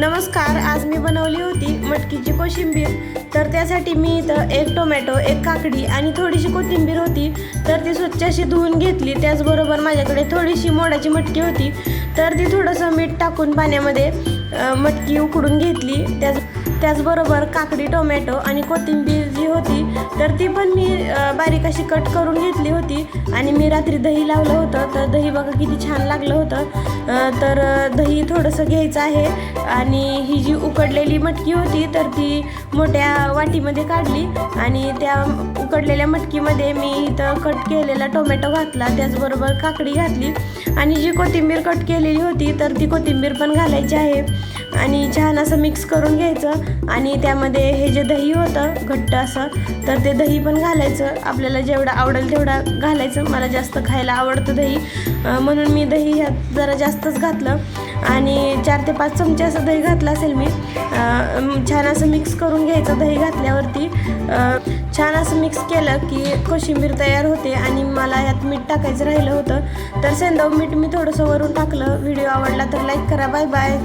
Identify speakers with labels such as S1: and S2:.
S1: नमस्कार आज मी बनवली होती मटकीची कोशिंबीर. तर त्यासाठी मी इथं एक टोमॅटो एक काकडी आणि थोडीशी कोथिंबीर होती. तर ती स्वच्छ अशी धुवून घेतली. त्याचबरोबर माझ्याकडे थोडीशी मोडाची मटकी होती. तर ती थोडंसं मीठ टाकून पाण्यामध्ये मटकी उकडून घेतली. त्याच त्याचबरोबर काकडी टोमॅटो आणि कोथिंबीर जी होती तर ती पण मी बारीक अशी कट करून घेतली होती. आणि मी रात्री दही लावलं होतं तर दही बघा किती छान लागलं होतं. तर दही थोडंसं घ्यायचं आहे. आणि ही जी उकडलेली मटकी होती तर ती मोठ्या वाटीमध्ये काढली. आणि त्या उकडलेल्या मटकीमध्ये मी इथं कट केलेला टोमॅटो घातला त्याचबरोबर काकडी घातली. आणि जी कोथिंबीर कट केलेली होती तर ती कोथिंबीर पण घालायची आहे. आणि छान असं मिक्स करून घ्यायचं. आणि त्यामध्ये हे जे दही होतं घट्ट असं तर ते दही पण घालायचं. आपल्याला जेवढं आवडेल तेवढा घालायचं. मला जास्त खायला आवडतं दही. म्हणून मी दही ह्यात जरा जास्तच घातलं. आणि चार ते पाच चमचे असं दही घातलं असेल मी. छान असं मिक्स करून घ्यायचं दही घातल्यावरती. छान असं मिक्स केलं की कोशिंबीर तयार होते आणि मला यात मीठ टाकायचं राहिलं होतं. तर सेंदव मीठ मी थोडंसं वरून टाकलं. व्हिडिओ आवडला तर लाईक करा. Bye bye